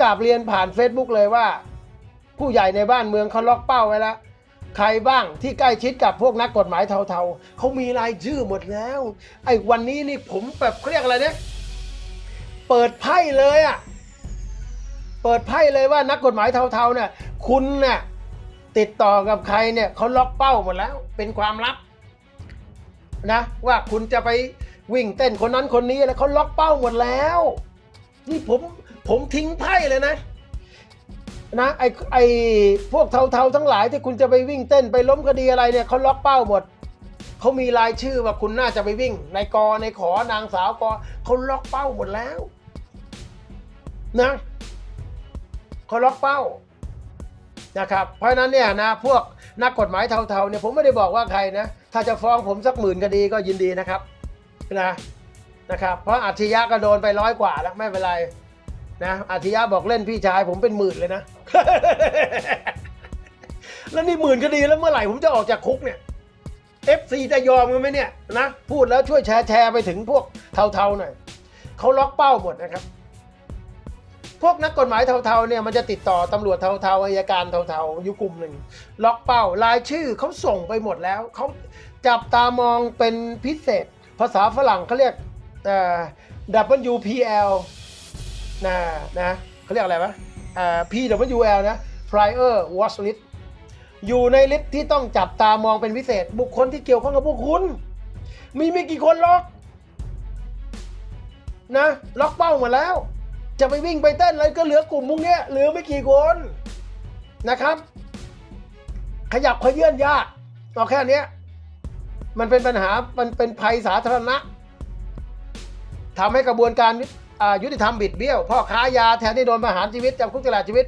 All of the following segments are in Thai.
กราบเรียนผ่าน Facebook เลยว่า ผู้ใหญ่ในบ้านเมืองเขาล็อกเป้าไว้แล้วใครบ้างที่ใกล้ชิดกับพวกนักกฎหมายเทาๆเขามีรายชื่อหมดแล้ว ไอ้วันนี้นี่ผมแบบเรียกอะไรเนี่ยเปิดไพ่เลยอะเปิดไพ่เลยว่านักกฎหมายเทาๆเนี่ยคุณเนี่ยติดต่อกับใครเนี่ยเขาล็อกเป้าหมดแล้ว เป็นความลับนะว่าคุณจะไปวิ่งเต้นคนนั้นคนนี้แล้วเขาล็อกเป้าหมดแล้ว นี่ผม ผมทิ้งไพ่เลยนะ นะไอไอพวกเทาๆทั้งหลายที่คุณจะไปวิ่งเต้นไปล้มคดีอะไรเนี่ยเขาล็อกเป้าหมดเขามีรายชื่อว่าคุณน่าจะไปวิ่งในกอในขอนางสาวกอเขาล็อกเป้าหมดแล้วนะเขาล็อกเป้านะครับ เพราะฉะนั้นเนี่ยนะพวกนักกฎหมายเทาๆเนี่ยผมไม่ได้บอกว่าใครนะ ถ้าจะฟ้องผมสักหมื่นคดีก็ยินดีนะครับนะนะครับ เพราะอัจฉริยะก็โดนไปร้อยกว่าแล้วไม่เป็นไร นะอาทิยะบอกเล่นพี่ชายผมเป็นหมื่นเลยนะ แล้วนี่หมื่นคดีแล้วเมื่อไหร่ผมจะออกจากคุกเนี่ย FC จะยอมกันไหมเนี่ยนะพูดแล้วช่วยแชร์แชร์ไปถึงพวกเทาๆหน่อยเขาล็อกเป้าหมดนะครับ พวกนักกฎหมายเทาๆเนี่ยมันจะติดต่อตำรวจเทาๆอายการเทาๆอยู่กลุ่มหนึ่งล็อกเป้ารายชื่อเขาส่งไปหมดแล้วเขาจับตามองเป็นพิเศษ ภาษาฝรั่งเขาเรียกเอ่อ WPL นะนะเขาเรียกอะไรวะอ่า PWL นะ Prior Watch List อยู่ในลิสต์ที่ต้องจับตามองเป็นพิเศษ บุคคลที่เกี่ยวข้องกับพวกคุณ มีไม่กี่คนล็อกนะล็อกเป้าหมดแล้ว จะไปวิ่งไปเต้นอะไรก็เหลือกลุ่มพวกนี้เหลือไม่กี่คนนะครับ ขยับขยื่นยากเอาแค่นี้มันเป็นปัญหามันเป็นภัยสาธารณะทำให้กระบวนการ ยุติธรรมบิดเบี้ยวพ่อค้ายาแทนที่โดนประหารชีวิตจำคุกตลอดชีวิต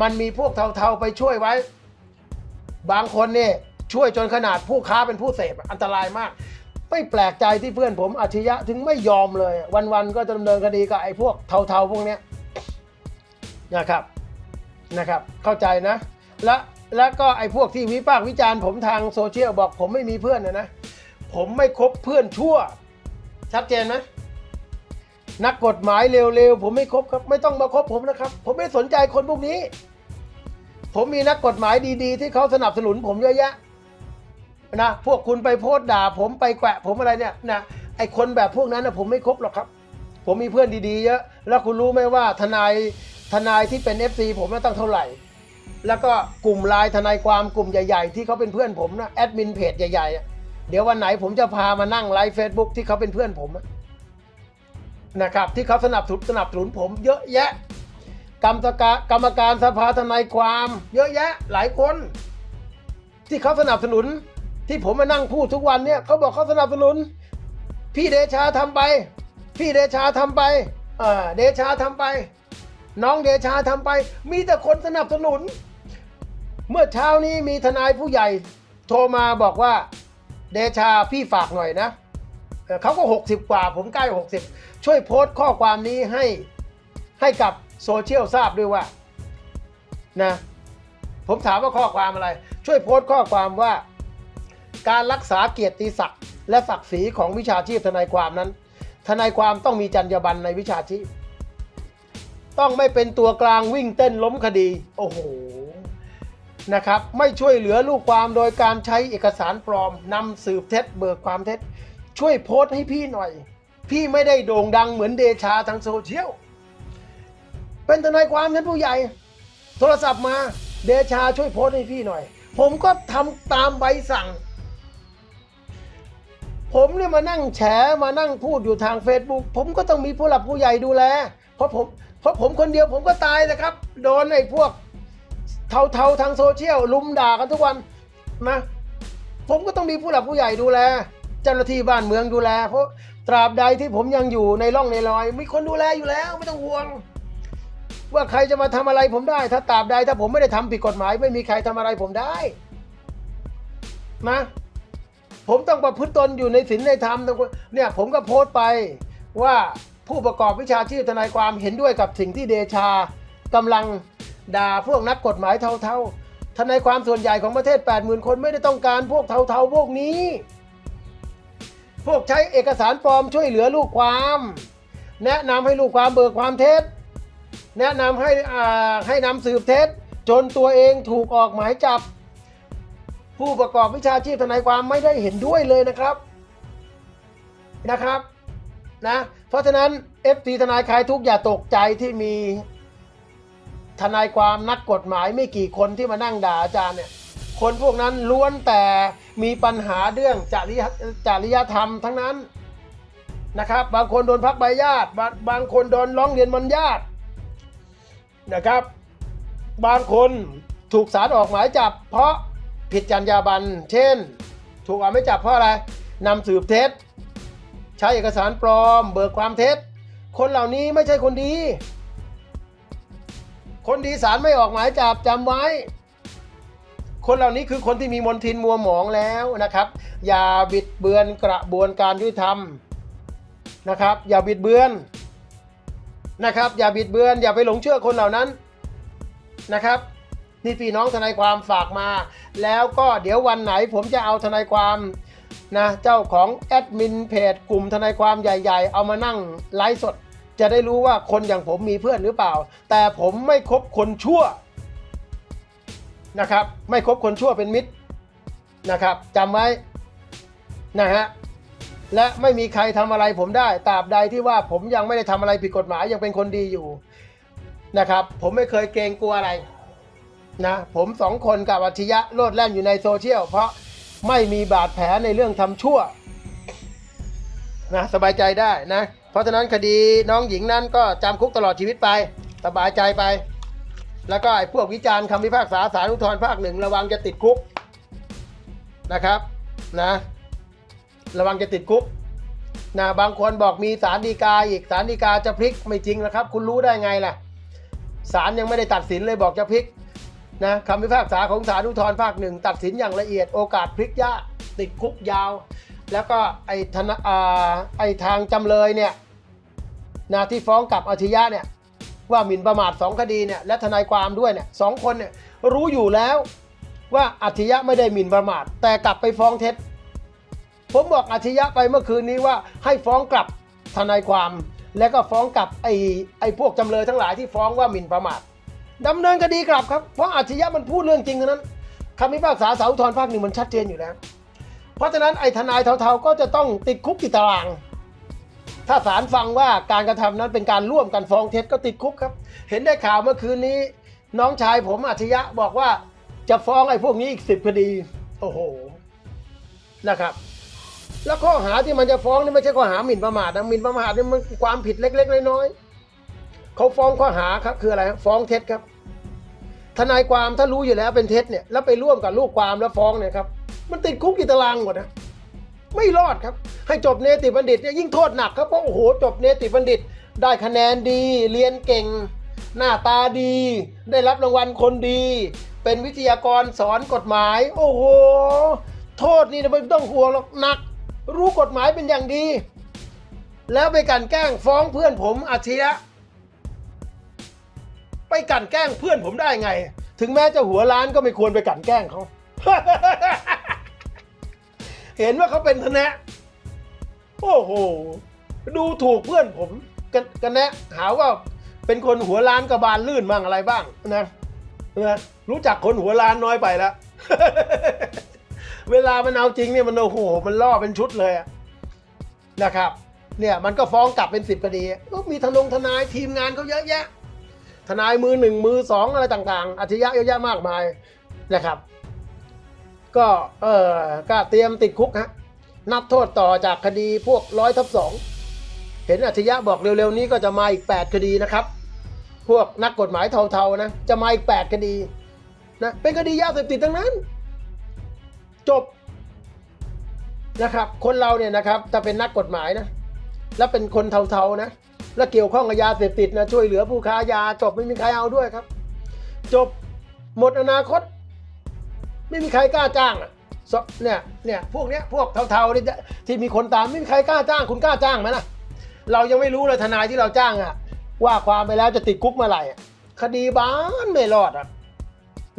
มันมีพวกเทาๆไปช่วยไว้ บางคนเนี่ยช่วยจนขนาดผู้ค้าเป็นผู้เสพอันตรายมาก ไม่แปลกใจที่เพื่อนผมอาชญะถึงไม่ยอมเลย วันๆก็จะดำเนินคดีกับไอ้พวกเทาๆพวกเนี้ยนะครับนะครับ เข้าใจนะ และแล้วก็ไอ้พวกที่วิพากษ์วิจารณ์ผมทางโซเชียลบอกผมไม่มีเพื่อนนะนะผมไม่คบเพื่อนชั่ว ชัดเจนไหม นักกฎหมายเร็วๆผมไม่คบครับ ไม่ต้องมาคบผมนะครับ ผมไม่สนใจคนพวกนี้ ผมมีนักกฎหมายดีๆ ที่เขาสนับสนุนผมเยอะแยะนะพวกคุณไปโพสต์ด่า ผมไปแกวะผมอะไรเนี่ยนะไอคนแบบพวกนั้นนะผมไม่คบหรอกครับ ผมมีเพื่อนดีๆเยอะ แล้วคุณรู้ไหมว่าทนายทนายที่เป็น FC ผมน่ะตั้งเท่าไหร่ แล้วก็กลุ่มไลน์ทนายความกลุ่มใหญ่ๆ ที่เขาเป็นเพื่อนผมนะแอดมินเพจใหญ่ๆเดี๋ยววันไหนผมจะพามานั่งไลฟ์เฟซบุ๊กที่เขาเป็นเพื่อนผมอะ นะครับที่เขาสนับสนุนสนับสนุนผมเยอะแยะ กรรมการกรรมการสภาทนายความ เยอะแยะหลายคน ที่เขาสนับสนุนที่ผมมานั่งพูดทุกวันเนี่ยเขาบอกเขาสนับสนุน พี่เดชาทำไป พี่เดชาทำไปอ่าเดชาทำไป น้องเดชาทำไป มีแต่คนสนับสนุน เมื่อเช้านี้มีทนายผู้ใหญ่โทรมาบอกว่า เดชาพี่ฝากหน่อยนะ เขาก็ 60 กว่า ผมใกล้ 60 ช่วยโพสต์ข้อความนี้ให้ให้กับโซเชียลทราบด้วยว่านะผมถามว่าข้อความอะไร ช่วยโพสต์ข้อความว่า การรักษาเกียรติศักดิ์และศักดิ์ศรีของวิชาชีพทนายความนั้น ทนายความต้องมีจรรยาบรรณในวิชาชีพ ต้องไม่เป็นตัวกลางวิ่งเต้นล้มคดี โอ้โหนะครับ ไม่ช่วยเหลือลูกความโดยการใช้เอกสารปลอมนำสืบเท็จเบิกความเท็จ ช่วยโพสต์ให้พี่หน่อย พี่ไม่ได้โด่งดังเหมือนเดชาทางโซเชียล เป็นทนายความชั้นผู้ใหญ่ โทรศัพท์มาเดชาช่วยโพสต์ให้พี่หน่อย ผมก็ทำตามใบสั่ง ผมเนี่ยมานั่งแฉมานั่งพูดอยู่ทาง Facebook ผมก็ต้องมีผู้หลักผู้ใหญ่ดูแล เพราะผมเพราะผมคนเดียวผมก็ตายนะครับ โดนไอ้พวกเทาๆทางโซเชียลลุมด่ากันทุกวันนะผมก็ต้องมีผู้หลักผู้ใหญ่ดูแล เจ้าหน้าที่บ้านเมืองดูแล เพราะตราบใดที่ผมยังอยู่ในร่องในรอย มีคนดูแลอยู่แล้วไม่ต้องห่วง ว่าใครจะมาทำอะไรผมได้ ถ้าตราบใดถ้าผมไม่ได้ทำผิดกฎหมาย ไม่มีใครทำอะไรผมได้นะผมต้องประพฤติตนอยู่ในศีลในธรรมเนี่ยผมก็โพสต์ไปว่าผู้ประกอบวิชาชีพทนายความเห็นด้วยกับสิ่งที่เดชากำลังด่าพวกนักกฎหมายเท่าๆทนายความส่วนใหญ่ของประเทศ 80,000 คนไม่ได้ต้องการพวกเทาๆพวกนี้ พวกใช้เอกสารปลอมช่วยเหลือลูกความ แนะนำให้ลูกความเบิกความเท็จ แนะนำให้ให้นำสืบเท็จ จนตัวเองถูกออกหมายจับ ผู้ประกอบวิชาชีพทนายความไม่ได้เห็นด้วยเลยนะครับนะครับนะเพราะฉะนั้น FT ทนายคลายทุกอย่าตกใจที่มีทนายความนักกฎหมายไม่กี่คนที่มานั่งด่าอาจารย์เนี่ย คนพวกนั้นล้วนแต่มีปัญหาเรื่องจริยจริยธรรมทั้งนั้นนะครับ บางคนโดนพักใบญาติบางบางคนโดนร้องเรียนมันญาตินะครับ บางคนถูกศาลออกหมายจับ เพราะผิดจรรยาบรรณเช่น ถูกออกหมายจับเพราะอะไรนำสืบเท็จ ใช้เอกสารปลอม เบิกความเท็จ คนเหล่านี้ไม่ใช่คนดี คนดีศาลไม่ออกหมายจับจำไว้ คนเหล่านี้คือคนที่มีมนทินมัวหมองแล้วนะครับ อย่าบิดเบือนกระบวนการยุติธรรมนะครับ อย่าบิดเบือนนะครับ อย่าบิดเบือน อย่าไปหลงเชื่อคนเหล่านั้นนะครับนี่พี่น้องทนายความฝากมา แล้วก็เดี๋ยววันไหนผมจะเอาทนายความนะเจ้าของแอดมินเพจกลุ่มทนายความใหญ่ ๆ เอามานั่งไลฟ์สด จะได้รู้ว่าคนอย่างผมมีเพื่อนหรือเปล่า แต่ผมไม่คบคนชั่ว นะครับ ไม่คบคนชั่วเป็นมิตรนะครับจำไว้นะฮะและไม่มีใครทำอะไรผมได้ตราบใดที่ว่าผมยังไม่ได้ทำอะไรผิดกฎหมายยังเป็นคนดีอยู่นะครับ ผมไม่เคยเกรงกลัวอะไรนะผมสองคนกับอัจฉริยะโลดแล่นอยู่ในโซเชียลเพราะไม่มีบาดแผลในเรื่องทำชั่วนะสบายใจได้นะ เพราะฉะนั้นคดีน้องหญิงนั้นก็จำคุกตลอดชีวิตไป สบายใจไป แล้วก็ไอ้พวกวิจารณ์คำพิพากษาสารอุทธรภาคหนึ่งระวังจะติดคุกนะครับนะระวังจะติดคุกนะบางคนบอกมีสารดีกาอีกสารดีกาจะพลิกไม่จริงนะครับ คุณรู้ได้ไงล่ะศาลยังไม่ได้ตัดสินเลยบอกจะพลิกนะคำพิพากษาของสารอุทธรภาคหนึ่งตัดสินอย่างละเอียดโอกาสพลิกยาติดคุกยาว แล้วก็ไอ้ธนาไอ้ทางจำเลยเนี่ยนะที่ฟ้องกับอาชญะเนี่ย ว่าหมิ่นประมาทสองคดีเนี่ยและทนายความด้วยเนี่ยสองคนเนี่ยรู้อยู่แล้วว่าอัจฉริยะไม่ได้หมิ่นประมาท แต่กลับไปฟ้องเท็จ ผมบอกอัจฉริยะไปเมื่อคืนนี้ว่าให้ฟ้องกลับทนายความ แล้วก็ฟ้องกลับไอ้ไอ้พวกจำเลยทั้งหลายที่ฟ้องว่าหมิ่นประมาทดำเนินคดีกลับครับเพราะอัจฉริยะมันพูดเรื่องจริงเท่านั้นคำพิพากษาสาลอุทธรภาคหนึ่งมันชัดเจนอยู่แล้ว เพราะฉะนั้นไอ้ทนายเทาๆก็จะต้องติดคุกติดตาราง ถ้าศาลฟังว่าการกระทำนั้นเป็นการร่วมกันฟ้องเท็จก็ติดคุกครับ เห็นได้ข่าวเมื่อคืนนี้ น้องชายผมอัจฉริยะบอกว่าจะฟ้องไอ้พวกนี้อีกสิบคดี โอ้โหนะครับ แล้วข้อหาที่มันจะฟ้องนี่ไม่ใช่ข้อหาหมิ่นประมาทนะหมิ่นประมาทนี่มันความผิดเล็ก ๆ น้อยๆเขาฟ้องข้อหาครับคืออะไรฟ้องเท็จครับทนายความถ้ารู้อยู่แล้วเป็นเท็จเนี่ยแล้วไปร่วมกับลูกความแล้วฟ้องเนี่ยครับมันติดคุกกี่ตารางหมดนะ ไม่รอดครับ ให้จบเนติบัณฑิตเนี่ยยิ่งโทษหนักครับเพราะโอ้โหจบเนติบัณฑิต ได้คะแนนดีเรียนเก่ง หน้าตาดี ได้รับรางวัลคนดี เป็นวิทยากรสอนกฎหมาย โอ้โห โทษนี่ไม่ต้องห่วงหรอกหนัก รู้กฎหมายเป็นอย่างดี แล้วไปกันแกล้งฟ้องเพื่อนผมอาชียะไปกันแกล้งเพื่อนผมได้ไง ถึงแม้จะหัวล้านก็ไม่ควรไปกันแกล้งเขา เห็นว่าเขาเป็นทนะ โอ้โห ดูถูกเพื่อนผมกันกันแนะหาว่าเป็นคนหัวล้านกระบาลลื่นบ้างอะไรบ้างนะนะรู้จักคนหัวล้านน้อยไปแล้วเวลามันเอาจริงเนี่ยมันโอ้โหมันล่อเป็นชุดเลยนะครับ เนี่ยมันก็ฟ้องกลับเป็นสิบคดีก็มีทนงทนายทีมงานเขาเยอะแยะ ทนายมือหนึ่งมือสองอะไรต่าง ๆอัจฉริยะเยอะแยะมากมายนะครับ ก็เออก็เตรียมติดคุกฮะนับโทษต่อจากคดีพวกร้อยทับสองเห็นอัจฉริยะบอกเร็วๆนี้ก็จะมาอีก 8 คดีนะครับ พวกนักกฎหมายเทาๆนะ จะมาอีก 8 คดีนะเป็นคดียาเสพติดทั้งนั้น จบนะครับ คนเราเนี่ยนะครับถ้าเป็นนักกฎหมายนะ แล้วเป็นคนเทาๆนะ แล้วเกี่ยวข้องกับยาเสพติดนะช่วยเหลือผู้ค้ายาจบไม่มีใครเอาด้วยครับ จบหมดอนาคต ไม่มีใครกล้าจ้างอะสเนี่ยเนี่ยพวกเนี้ยพวกเทาๆนี่ที่มีคนตามไม่มีใครกล้าจ้างคุณกล้าจ้างไหมล่ะ เรายังไม่รู้เลยทนายที่เราจ้างอะ ว่าความไปแล้วจะติดคุกเมื่อไหร่คดีบ้านไม่รอดอะ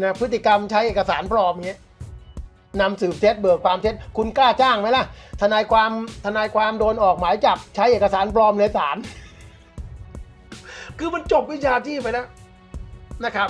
นะพฤติกรรมใช้เอกสารปลอมเงี้ยนำสืบเท็จเบิกความเท็จคุณกล้าจ้างไหมล่ะ ทนายความทนายความโดนออกหมายจับใช้เอกสารปลอมในศาลคือมันจบวิชาชีพไปแล้วนะครับ